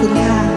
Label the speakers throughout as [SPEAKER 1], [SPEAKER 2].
[SPEAKER 1] คุณค่ะ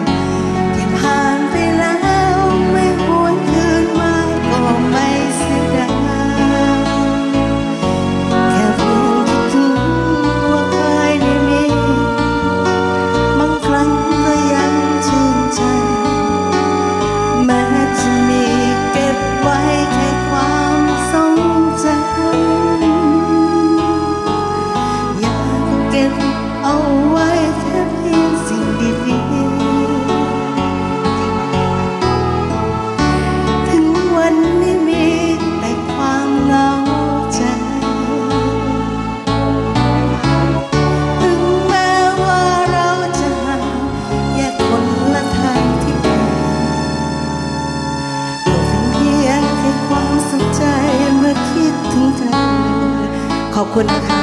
[SPEAKER 1] ขอบคุณนะคะ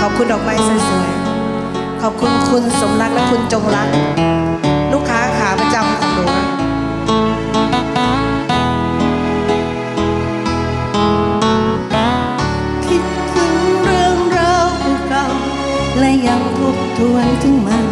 [SPEAKER 1] ขอบคุณดอกไม้สวยๆ ขอบคุณคุณสมรักและคุณจงรัก ลูกค้าขาประจำของหนูคิดถึงเรื่องราวเก่าและยังทบทวนถึงมัน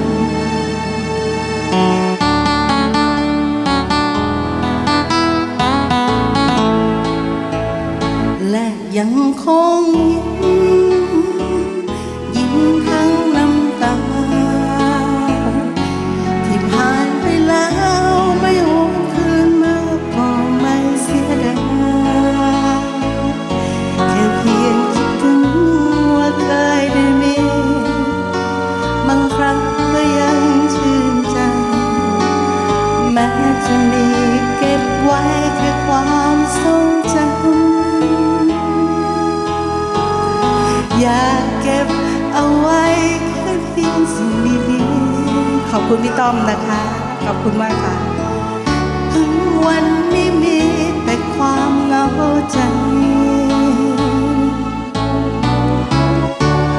[SPEAKER 1] ขอบคุณพี่ต้อมนะคะ ขอบคุณมากค่ะถึงวันนี้มีแต่ความเหงาใจ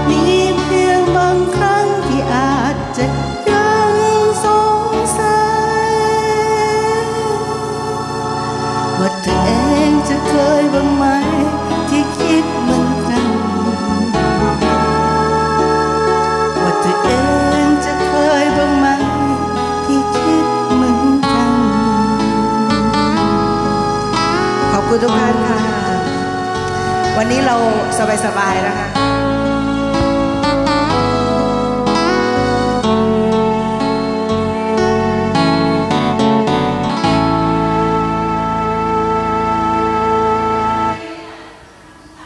[SPEAKER 1] มีเพียงบางครั้งที่อาจจะ วันนี้เราสบายๆนะคะ